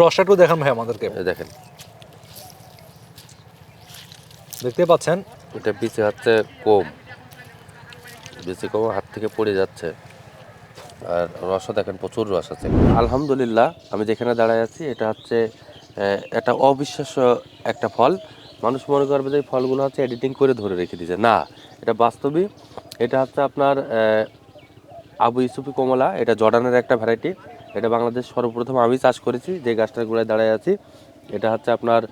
রসটা দেখান ভাই আমাদেরকে। দেখেন। দেখতে পাচ্ছেন? এটা বিচে হচ্ছে কম। বিচে কম হাত থেকে পড়ে যাচ্ছে। আর রসও দেখেন প্রচুর রস আছে। আলহামদুলিল্লাহ আমি যেখানে দাঁড়ায় আছি এটা হচ্ছে একটা অবিশ্বাস্য একটা ফল। মানুষ মনে করবে যে ফলগুলো হচ্ছে এডিটিং করে ধরে রেখে দিয়েছে। না এটা বাস্তবই। এটা হচ্ছে আপনার আবু ইসুফি কমলা এটা জর্ডানের একটা ভ্যারাইটি এটা বাংলাদেশ সর্বপ্রথম আমি চাষ করেছি, যে গাছটার গোড়ায় দাঁড়ায় আছি। এটা হচ্ছে আপনার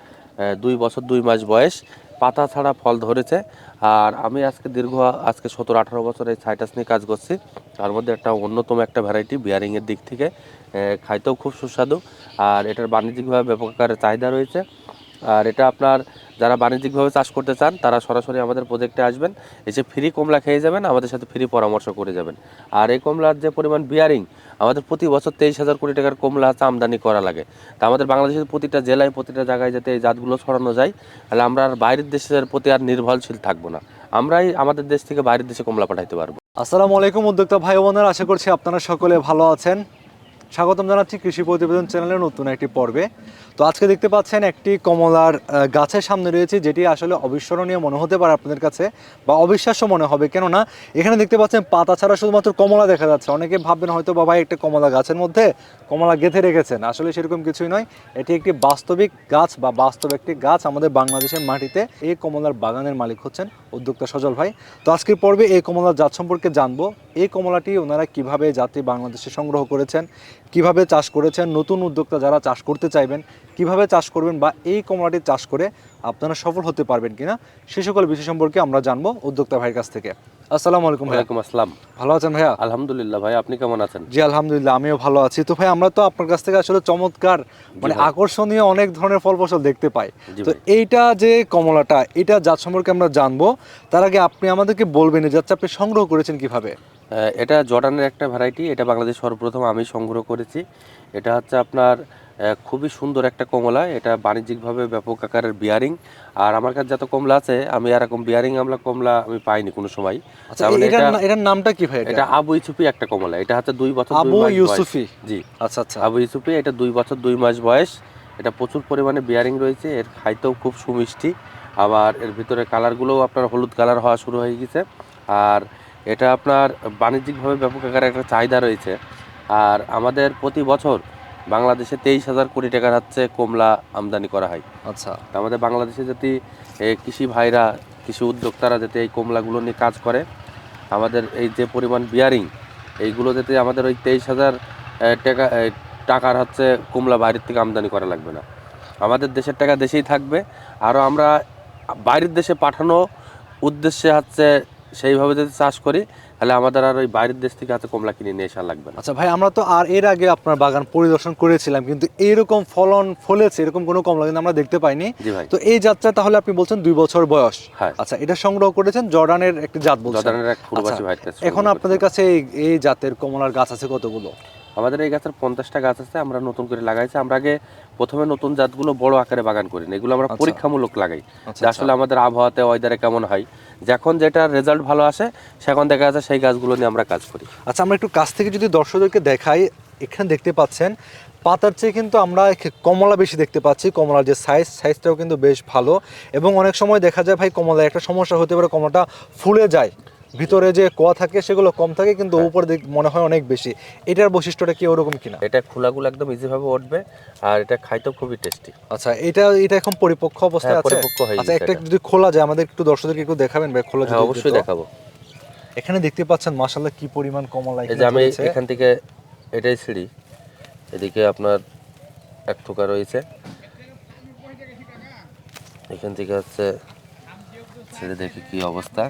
দুই বছর দুই মাস বয়স। পাতা ছাড়া ফল ধরেছে। আর আমি আজকে দীর্ঘ, আজকে সতেরো আঠারো বছর এই সাইটাস নিয়ে কাজ করছি। তার মধ্যে একটা অন্যতম একটা ভ্যারাইটি বিয়ারিংয়ের দিক থেকে। খাইতেও খুব সুস্বাদু। আর এটার বাণিজ্যিকভাবে ব্যাপক আকারে চাহিদা রয়েছে। আর এটা আপনার যারা বাণিজ্যিকভাবে চাষ করতে চান, তারা সরাসরি আমাদের প্রজেক্টে আসবেন। এসে ফ্রি কমলা খেয়ে যাবেন, আমাদের সাথে ফ্রি পরামর্শ করে যাবেন। আর এই কমলার যে পরিমাণ বিয়ারিং আমাদের প্রতি বছর তেইশ হাজার কোটি টাকার কমলা হচ্ছে আমদানি করা লাগে। তা আমাদের বাংলাদেশের প্রতিটা জেলায়, প্রতিটা জায়গায় যাতে এই জাতগুলো ছড়ানো যায়, তাহলে আমরা আর বাইরের দেশের প্রতি আর নির্ভরশীল থাকব না। আমরাই আমাদের দেশ থেকে বাইরের দেশে কমলা পাঠাইতে পারব। আসসালামু আলাইকুম, উদ্যোক্তা ভাই বোনেরা, আশা করছি আপনারা সকলে ভালো আছেন। স্বাগতম জানাচ্ছি কৃষি প্রতিবেদন চ্যানেলের নতুন একটি পর্বে। তো আজকে দেখতে পাচ্ছেন একটি কমলার গাছের সামনে রয়েছে, যেটি আসলে অবিস্মরণীয় মনে হতে পারে আপনাদের কাছে, বা অবিশ্বাস্য মনে হবে। কেননা, এখানে দেখতে পাচ্ছেন পাতা ছাড়া শুধুমাত্র কমলা দেখা যাচ্ছে। অনেকে ভাববেন হয়তো বা ভাই একটা কমলা গাছের মধ্যে কমলা গেঁথে রেখেছেন। আসলে সেরকম কিছুই নয়। এটি একটি বাস্তবিক গাছ, বা বাস্তব একটি গাছ আমাদের বাংলাদেশের মাটিতে। এই কমলার বাগানের মালিক হচ্ছেন উদ্যোক্তা সজল ভাই। তো আজকের পর্বে এই কমলার জাত সম্পর্কে জানব। এই কমলাটি ওনারা কীভাবে জাতি বাংলাদেশে সংগ্রহ করেছেন, কীভাবে চাষ করেছেন, নতুন উদ্যোক্তা যারা চাষ করতে চাইবেন কীভাবে চাষ করবেন বা এই কমলাটি চাষ করে আপনারা সফল হতে পারবেন কিনা সে সকল বিষয় সম্পর্কে আমরা জানব উদ্যোক্তা ভাইয়ের কাছ থেকে। আসসালামু আলাইকুম ওয়ালাইকুম আসসালাম। ভালো আছেন ভাইয়া? আলহামদুলিল্লাহ ভাই আপনি কেমন আছেন? জি আলহামদুলিল্লাহ আমিও ভালো আছি। তো ভাই আমরা তো আপনার কাছ থেকে আসলে চমৎকার মানে আকর্ষণীয় অনেক ধরনের ফল ফসল দেখতে পাই। তো এইটা যে কমলাটা এটা জাত সম্পর্কে আমরা জানব। তার আগে আপনি আমাদেরকে বলবেন এই জাতটা আপনি সংগ্রহ করেছেন কীভাবে? এটা জর্ডানের একটা ভ্যারাইটি এটা বাংলাদেশ সর্বপ্রথম আমি সংগ্রহ করেছি। এটা হচ্ছে আপনার খুবই সুন্দর একটা কমলা। এটা বাণিজ্যিকভাবে ব্যাপক আকারের বিয়ারিং আর আমার কাছে যত কমলা আছে আমি এরকম বিয়ারিং আমলা কমলা আমি পাইনি কোনো সময়। আচ্ছা মানে এটার নামটা কি ভাই এটা? আবু ইসুফি একটা কমলা। এটা হচ্ছে দুই বছর আবু ইউসুফি? জি। আচ্ছা আচ্ছা। আবু ইসুফি এটা দুই বছর দুই মাস বয়স। এটা প্রচুর পরিমাণে বিয়ারিং রয়েছে। এর খাইতেও খুব সুমিষ্টি। আবার এর ভিতরে কালারগুলোও আপনার হলুদ কালার হওয়া শুরু হয়ে গেছে। আর এটা আপনার বাণিজ্যিকভাবে ব্যাপক আকারে একটা চাহিদা রয়েছে। আর আমাদের প্রতি বছর বাংলাদেশে তেইশ হাজার কোটি টাকার হচ্ছে কমলা আমদানি করা হয়। আচ্ছা। আমাদের বাংলাদেশে যদি কৃষি ভাইরা কৃষি উদ্যোক্তারা যাতে এই কমলাগুলো নিয়ে কাজ করে আমাদের এই যে পরিমাণ বিয়ারিং এইগুলো যাতে আমাদের ওই তেইশ হাজার টাকা টাকার হচ্ছে কমলা বাইরের থেকে আমদানি করা লাগবে না। আমাদের দেশের টাকা দেশেই থাকবে। আরও আমরা বাইরের দেশে পাঠানো উদ্দেশ্যে হচ্ছে সেইভাবে যদি চাষ করি তাহলে আমাদের আর ওই বাইরের দেশ থেকে হচ্ছে কমলা কিনে নিয়ে আসা লাগবে না। আচ্ছা ভাই আমরা তো আর এর আগে আপনার বাগান পরিদর্শন করেছিলাম কিন্তু এইরকম ফলন ফলেছে এরকম কোনো কমলা কিন্তু আমরা দেখতে পাইনি। তো এই জাতটা তাহলে আপনি বলছেন দুই বছর বয়স। হ্যাঁ। আচ্ছা এটা সংগ্রহ করেছেন জর্ডানের একটি জাত বলছেন। জর্দানের এক ফুলবাসী আচ্ছা, এখন আপনাদের কাছে এই- এই জাতের কমলার গাছ আছে কতগুলো? আমাদের এই গাছের পঞ্চাশটা গাছ আছে আমরা নতুন করে লাগাইছি। আমরা আগে প্রথমে নতুন জাতগুলো বড় আকারে বাগান করি না এগুলো আমরা আচ্ছা। পরীক্ষামূলক লাগাই। আচ্ছা, আসলে আমাদের আবহাওয়াতে ওয়েদারে কেমন হয় যখন যেটা রেজাল্ট ভালো আসে, সেখন দেখা যাচ্ছে সেই গাছগুলো নিয়ে আমরা কাজ করি। আচ্ছা আমরা একটু কাছ থেকে যদি দর্শকদেরকে দেখাই, এখানে দেখতে পাচ্ছেন, পাতার চেয়ে কিন্তু আমরা কমলা বেশি দেখতে পাচ্ছি। কমলার যে সাইজ সাইজটাও কিন্তু বেশ ভালো। এবং অনেক সময় দেখা যায়, ভাই কমলার একটা সমস্যা হতে পারে, কমলাটা ফুলে যায়। ভিতরে যে কোয়া থাকে সেগুলো কম থাকে কিন্তু হ্যাঁ। উপরে দেখ- মনে হয় অনেক বেশি। এটার বৈশিষ্ট্যটা কি ওরকম কিনা? এটা খোলাগুলো একদম ইজিভাবে উঠবে আর এটা খাইতেও খুবই টেস্টি আচ্ছা এটা এটা এখন পরিপক্ক অবস্থায় হ্যাঁ, আছে? পরিপক্ক হয়ে আচ্ছা একটা যদি খোলা যায় আমাদের একটু দর্শকদেরকে একটু দেখাবেন ভাই খোলা হ্যাঁ যদি অবশ্যই দেখাবো। এখানে দেখতে পাচ্ছেন মাশাআল্লাহ কি পরিমাণ কমলা এই যে আমি এখান থেকে এটাই সিঁড়ি এদিকে আপনার এক থোকা রয়েছে। এখান থেকে হচ্ছে ছেড়ে দেখি কি অবস্থা।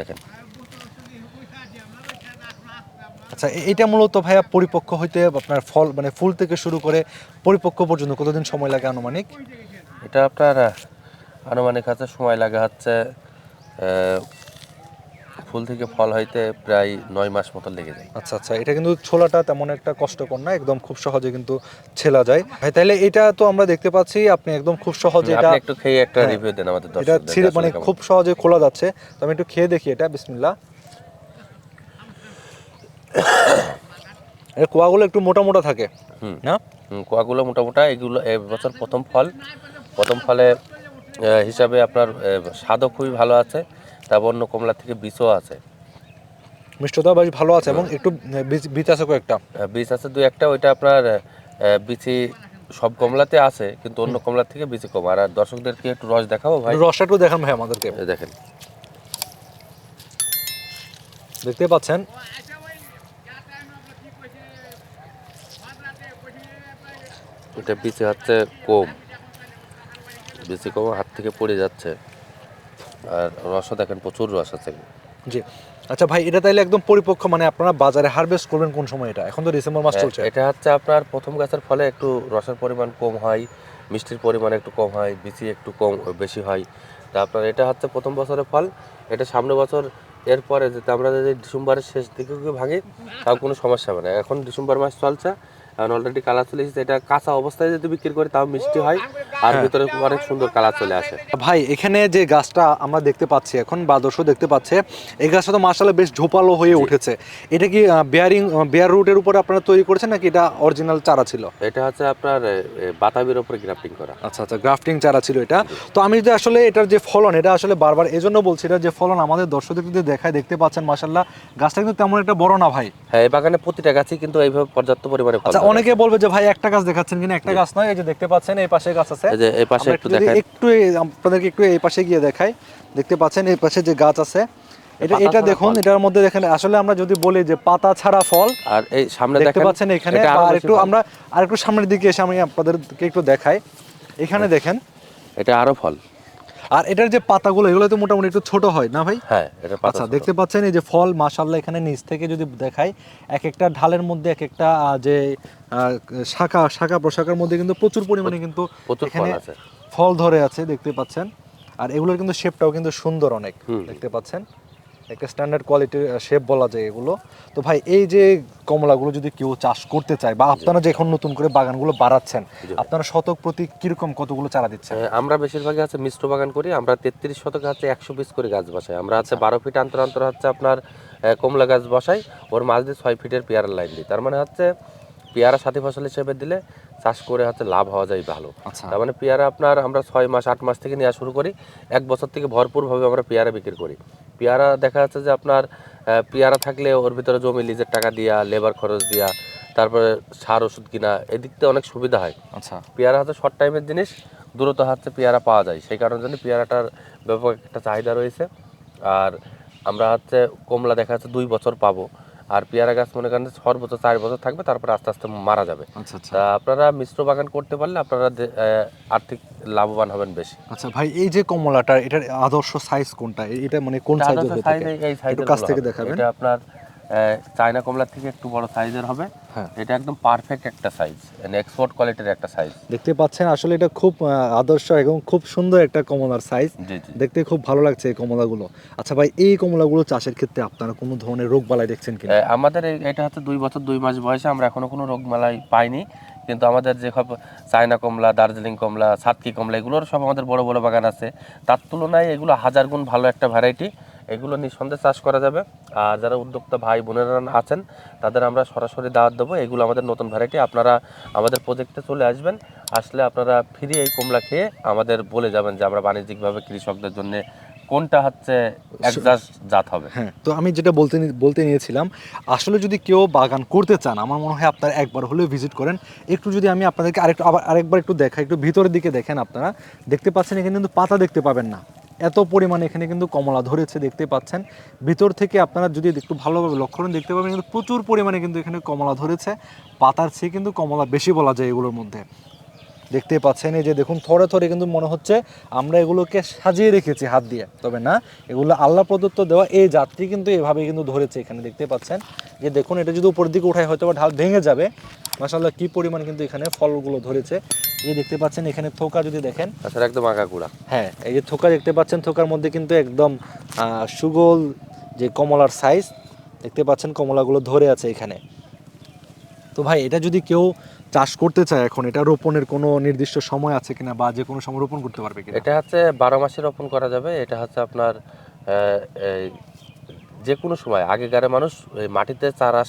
দেখেন। আচ্ছা এটা মূলত ভাইয়া পরিপক্ক হইতে আপনার ফল মানে ফুল থেকে শুরু করে পরিপক্ক পর্যন্ত কতদিন সময় লাগে আনুমানিক? এটা আপনার আনুমানিক হাতে সময় লাগে হচ্ছে ফুল থেকে ফল হইতে প্রায় নয় মাস মতো লেগে যায়। আচ্ছা আচ্ছা এটা কিন্তু ছোলাটা তেমন একটা কষ্টকর না একদম খুব সহজে কিন্তু ছেলা যায়। ভাই তাহলে এটা তো আমরা দেখতে পাচ্ছি আপনি একদম খুব সহজে এটা আপনি একটু খেয়ে একটা হ্যাঁ, রিভিউ দেন আমাদের এটা ছিঁড়ে মানে খুব সহজে খোলা যাচ্ছে। তো আমি একটু খেয়ে দেখি এটা বিসমিল্লাহ। এর কোয়াগুলো একটু মোটা মোটা থাকে না? কোয়াগুলো মোটামোটা এগুলো এবছর প্রথম ফল। প্রথম ফলে হিসাবে আপনার স্বাদও খুবই ভালো আছে। তারপর অন্য কমলা থেকে বীজও আছে। মিষ্টতা বেশ ভালো আছে এবং একটু বীজ- আছে কয়েকটা। বীজ আছে দুই একটা ওইটা আপনার বিচি সব কমলাতে আছে কিন্তু অন্য কমলা থেকে বিচি কম। আর দর্শকদেরকে একটু রস দেখাবো ভাই। রসটা একটু দেখান ভাই আমাদেরকে। দেখেন। দেখতে পাচ্ছেন? এটা বিচি হচ্ছে কম। বিচি কম হাত থেকে পড়ে যাচ্ছে। আর রসও দেখেন প্রচুর রস আছে। জি। আচ্ছা ভাই এটা তাইলে একদম পরিপক্ক মানে আপনারা বাজারে হারভেস্ট করবেন কোন সময় এটা? এখন তো ডিসেম্বর মাস চলছে। এটা হচ্ছে আপনার প্রথম গাছের ফলে একটু রসের পরিমাণ কম হয় মিষ্টির পরিমাণ একটু কম হয় বিচি একটু কম বেশি হয়। তা আপনার এটা হচ্ছে প্রথম বছরের ফল এটা সামনে বছর এরপরে যদি আমরা যদি ডিসেম্বরের শেষ দিকে ভাঙি তাও কোনো সমস্যা হবে না। এখন ডিসেম্বর মাস চলছে এখন অলরেডি কালার চলে এসেছে। এটা কাঁচা অবস্থায় যদি বিক্রি করি তাও মিষ্টি হয় আর ভিতরে অনেক সুন্দর কালার চলে আসে। ভাই এখানে যে গাছটা আমরা দেখতে পাচ্ছি এখন বা দর্শক দেখতে পাচ্ছে এই গাছটা তো মার্শাল্লাহ বেশ ঝোপালো হয়ে উঠেছে। এটা কি বেয়ারিং বেয়ার রুটের উপরে আপনারা তৈরি করেছেন নাকি এটা অরিজিনাল চারা ছিল? এটা হচ্ছে আপনার বাতাবির ওপরে গ্রাফটিং করা। আচ্ছা আচ্ছা গ্রাফটিং চারা ছিল এটা। তো আমি যদি আসলে এটার যে ফলন এটা আসলে বারবার এজন্য বলছি এটা যে ফলন আমাদের দর্শকদের যদি দেখায় দেখতে পাচ্ছেন মার্শাল্লাহ গাছটা কিন্তু তেমন একটা বড় না ভাই। হ্যাঁ এই বাগানে প্রতিটা গাছই কিন্তু এইভাবে পর্যাপ্ত পরিমাণে। অনেকে বলবে যে ভাই একটা গাছ দেখাচ্ছেন কিনা? একটা গাছ নয় এই যে দেখতে পাচ্ছেন এই পাশে গাছ আছে। এই যে এই পাশে একটু দেখেন একটু আপনাদেরকে একটু এই পাশে গিয়ে দেখাই। দেখতে পাচ্ছেন এই পাশে যে গাছ আছে এটা এটা দেখুন এটার মধ্যে দেখেন আসলে আমরা যদি বলি যে পাতা ছাড়া ফল আর এই সামনে দেখতে পাচ্ছেন এখানে আর একটু আমরা আর একটু সামনের দিকে এসে আমি আপনাদেরকে একটু দেখাই। এখানে দেখেন। এটা আরও ফল। আর এটার যে পাতাগুলো এগুলো তো মোটামুটি একটু ছোট হয় না ভাই? হ্যাঁ এটা আচ্ছা দেখতে পাচ্ছেন এই যে ফল মাশাল্লাহ এখানে নিচ থেকে যদি দেখাই এক একটা ঢালের মধ্যে এক একটা যে শাখা শাখা প্রশাখার মধ্যে কিন্তু প্রচুর পরিমাণে কিন্তু এখানে ফল ধরে আছে দেখতে পাচ্ছেন। আর এগুলোর কিন্তু শেপটাও কিন্তু সুন্দর অনেক দেখতে পাচ্ছেন। একটা স্ট্যান্ডার্ড কোয়ালিটির শেপ বলা যায় এগুলো। তো ভাই এই যে কমলাগুলো যদি কেউ চাষ করতে চায় বা আপনারা যে এখন নতুন করে বাগানগুলো বাড়াচ্ছেন আপনারা শতক প্রতি কীরকম কতগুলো চারা দিচ্ছেন? আমরা বেশিরভাগই আছে মিশ্র বাগান করি আমরা তেত্রিশ শতক হচ্ছে একশো পিস করে গাছ বসাই। আমরা হচ্ছে বারো ফিট অন্তর অন্তর হচ্ছে আপনার কমলা গাছ বসাই ওর মাঝ দিয়ে ছয় ফিটের পেয়ারা লাইন দিই। তার মানে হচ্ছে পেয়ারা সাথী ফসল হিসেবে দিলে চাষ করে হচ্ছে লাভ হওয়া যায় ভালো। আচ্ছা। তার মানে পেয়ারা আপনার আমরা ছয় মাস আট মাস থেকে নেওয়া শুরু করি এক বছর থেকে ভরপুরভাবে আমরা পেয়ারা বিক্রি করি। পেয়ারা দেখা যাচ্ছে যে আপনার পেয়ারা থাকলে ওর ভিতরে জমি লিজের টাকা দিয়া লেবার খরচ দিয়া তারপরে সার ওষুধ কিনা এদিক থেকে অনেক সুবিধা হয়। আচ্ছা। পেয়ারা হচ্ছে শর্ট টাইমের জিনিস দ্রুত হচ্ছে পেয়ারা পাওয়া যায়। সেই কারণের জন্য পেয়ারাটার ব্যাপক একটা চাহিদা রয়েছে। আর আমরা হচ্ছে কমলা দেখা যাচ্ছে দুই বছর পাবো। আর পেয়ারা গাছ মনে করেন সর্বোচ্চ চার বছর থাকবে তারপরে আস্তে আস্তে মারা যাবে। আচ্ছা আচ্ছা। তা আপনারা মিশ্র বাগান করতে পারলে আপনারা আর্থিক লাভবান হবেন বেশি। আচ্ছা ভাই এই যে কমলাটা এটার আদর্শ সাইজ কোনটা? এটা মানে কোন সাইজ হবে কাছ থেকে দেখাবেন। এটা আপনার চায়না কমলার থেকে একটু বড় সাইজের হবে। হ্যাঁ। এটা একদম পারফেক্ট একটা সাইজ এক্সপোর্ট কোয়ালিটির একটা সাইজ দেখতে পাচ্ছেন আসলে এটা খুব আদর্শ এবং খুব সুন্দর একটা কমলার সাইজ দেখতে খুব ভালো লাগছে এই কমলাগুলো। আচ্ছা ভাই এই কমলাগুলো চাষের ক্ষেত্রে আপনারা কোনো ধরনের রোগ বালাই দেখছেন কি আমাদের এটা হচ্ছে দুই বছর দুই মাস বয়সে আমরা এখনও কোনো রোগমালাই পাইনি। কিন্তু আমাদের যে সব চায়না কমলা দার্জিলিং কমলা সাতকি কমলা এগুলোর সব আমাদের বড় বড় বাগান আছে। তার তুলনায় এগুলো হাজার গুণ ভালো একটা ভ্যারাইটি এগুলো নিঃসন্দেহে চাষ করা যাবে। আর যারা উদ্যোক্তা ভাই বোনেরা আছেন, তাদের আমরা সরাসরি দাওয়াত দেবো। এগুলো আমাদের নতুন ভ্যারাইটি আপনারা আমাদের প্রজেক্টে চলে আসবেন। আসলে আপনারা ফ্রি এই কমলা খেয়ে আমাদের বলে যাবেন যে আমরা বাণিজ্যিকভাবে কৃষকদের জন্য কোনটা হচ্ছে জাত হবে। হ্যাঁ তো আমি যেটা বলতে বলতে নিয়েছিলাম, আসলে যদি কেউ বাগান করতে চান, আমার মনে হয় আপনারা একবার হলেও ভিজিট করেন। একটু যদি আমি আপনাদেরকে আরেকটু আবার আরেকবার একটু দেখাই, একটু ভিতরের দিকে দেখেন আপনারা। দেখতে পাচ্ছেন এখানে কিন্তু পাতা দেখতে পাবেন না। এত পরিমাণে এখানে কিন্তু কমলা ধরেছে, দেখতে পাচ্ছেন। ভিতর থেকে আপনারা যদি একটু ভালোভাবে লক্ষ্য করেন, দেখতে পাবেন কিন্তু প্রচুর পরিমাণে কিন্তু এখানে কমলা ধরেছে। পাতার চেয়ে কিন্তু কমলা বেশি বলা যায় এগুলোর মধ্যে। দেখতে পাচ্ছেন এই যে দেখুন থরে থরে কিন্তু মনে হচ্ছে আমরা এগুলোকে সাজিয়ে রেখেছি হাত দিয়ে। তবে না এগুলো আল্লাহ প্রদত্ত দেওয়া এই যাত্রী কিন্তু এভাবে কিন্তু ধরেছে এখানে দেখতে পাচ্ছেন। যে দেখুন এটা যদি উপরের দিকে উঠায় হয়তো বা ঢাল ভেঙে যাবে। মাসাল্লাহ কি পরিমাণ কিন্তু এখানে ফলগুলো ধরেছে। এই যে দেখতে পাচ্ছেন এখানে থোকা যদি দেখেন। তাছাড়া একদম আঁকা কুড়া। হ্যাঁ এই যে থোকা দেখতে পাচ্ছেন থোকার মধ্যে কিন্তু একদম সুগোল যে কমলার সাইজ দেখতে পাচ্ছেন কমলাগুলো ধরে আছে এখানে। তো ভাই, এটা যদি কেউ চাষ করতে চায় এখন, এটা রোপণের কোনো নির্দিষ্ট সময় আছে কিনা বা যে কোনো সময় রোপণ করতে পারবে কিনা? এটা হচ্ছে বারো মাসে রোপণ করা যাবে। এটা হচ্ছে আপনার যে কোনো সময় আগেকার মানুষ মাটিতে চারা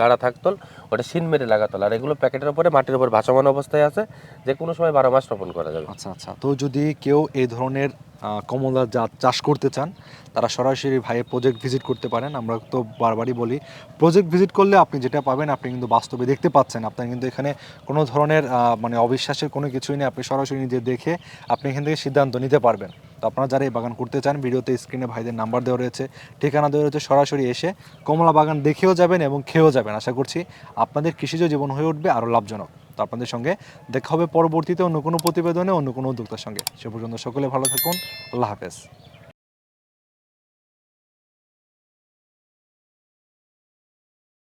গাড়া থাকতো, ওটা শিন মেরে লাগাতো। আর এগুলো প্যাকেটের উপরে মাটির উপর ভাসমান অবস্থায় আছে যে কোনো সময় বারো মাস রোপণ করা যাবে। আচ্ছা আচ্ছা। তো যদি কেউ এই ধরনের কমলা জাত চাষ করতে চান, তারা সরাসরি ভাইয়ের প্রজেক্ট ভিজিট করতে পারেন। আমরা তো বারবারই বলি প্রজেক্ট ভিজিট করলে আপনি যেটা পাবেন, আপনি কিন্তু বাস্তবে দেখতে পাচ্ছেন। আপনার কিন্তু এখানে কোনো ধরনের মানে অবিশ্বাসের কোনো কিছুই নেই। আপনি সরাসরি নিজে দেখে আপনি এখান থেকে সিদ্ধান্ত নিতে পারবেন। তো আপনারা যারা এই বাগান করতে চান, ভিডিওতে স্ক্রিনে ভাইদের নাম্বার দেওয়া রয়েছে, ঠিকানা দেওয়া রয়েছে সরাসরি এসে কমলা বাগান দেখেও যাবেন এবং খেয়েও যাবেন। আশা করছি আপনাদের কৃষিজ জীবন হয়ে উঠবে আরও লাভজনক। তো আপনাদের সঙ্গে দেখা হবে পরবর্তীতে অন্য কোনো প্রতিবেদনে, অন্য কোনো উদ্যোক্তার সঙ্গে। সে পর্যন্ত সকলে ভালো থাকুন। আল্লাহ হাফেজ।